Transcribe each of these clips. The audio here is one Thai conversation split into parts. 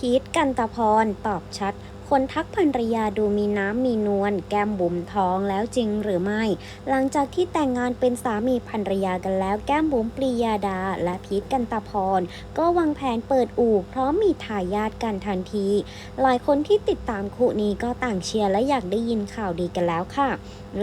พีทกันตะพร ตอบชัด คนทักภรรยาดูมีน้ำมีนวลแก้มบุ๋มท้องแล้วจริงหรือไม่ หลังจากที่แต่งงานเป็นสามีภรรยากันแล้วแก้มบุ๋มปรียาดา และพีทกันตะพร ก็วางแผนเปิดอู่พร้อมมีทายาทกันทันที หลายคนที่ติดตามคู่นี้ก็ต่างเชียร์และอยากได้ยินข่าวดีกันแล้วค่ะ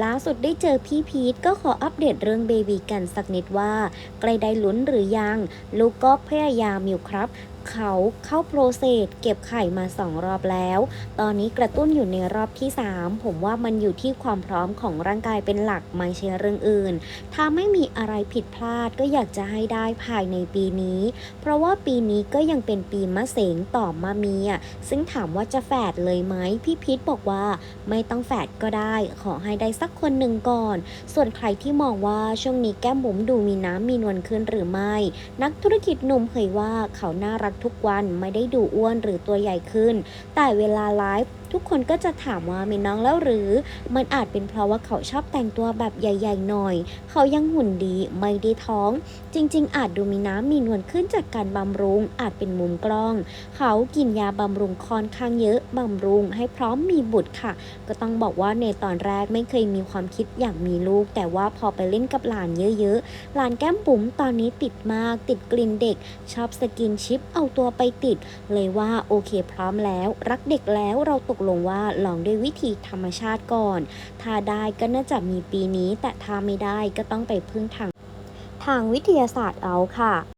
ล่าสุดได้เจอพี่พีทก็ขออัปเดตเรื่องเบบีกันสักนิดว่า ใกล้ได้ลุ้นหรือยัง ลูกก็พยายามอยู่ครับ เขาเข้าโปรเซสเก็บไข่มาสองรอบแล้ว ตอนนี้กระตุ้นอยู่ในรอบที่ 3 ผมว่ามันอยู่ที่ความพร้อมของร่างกายเป็นหลักไม่ใช่เรื่องอื่น ถ้าไม่มีอะไรผิดพลาดก็อยากจะให้ได้ภายในปีนี้ เพราะว่าปีนี้ก็ยังเป็นปีมะเสงต่อมาเมียซึ่งถามว่าจะแฝดเลยไหมพี่พีทบอกว่าไม่ต้องแฝดก็ได้ ขอให้ได้สักคนหนึ่งก่อน ส่วนใครที่มองว่าช่วงนี้แก้มบุ๋มดูมีน้ำมีนวลขึ้นหรือไม่ นักธุรกิจหนุ่มเผยว่าเขาน่ารักทุกวันไม่ได้ดูอ้วนหรือตัวใหญ่ขึ้น แต่เวลาไลฟ์ทุกคนก็จะถามว่ามีน้องแล้วหรือ มันอาจเป็นเพราะว่าเขาชอบแต่งตัวแบบใหญ่ ๆ หน่อย เขายังหุ่นดีไม่ได้ท้อง จริง ๆ อาจดูมีน้ำมีนวลขึ้นจากการบำรุง อาจเป็นมุมกล้อง เขากินยาบำรุงค่อนข้างเยอะบำรุงให้พร้อมมีบุตรค่ะ ก็ต้องบอกว่าในตอนแรกไม่เคยมีความคิดอยากมีลูก แต่ว่าพอไปเล่นกับหลานเยอะๆหลานแก้มบุ๋มตอนนี้ติดมากติดกลิ่นเด็ก ชอบสกินชิปเอาตัวไปติด เลยว่าโอเคพร้อมแล้ว รักเด็กแล้วเราตกลงว่าลองด้วยวิธีธรรมชาติก่อน ถ้าได้ก็น่าจะมีปีนี้ แต่ถ้าไม่ได้ก็ต้องไปพึ่งทางทางวิทยาศาสตร์เอาค่ะ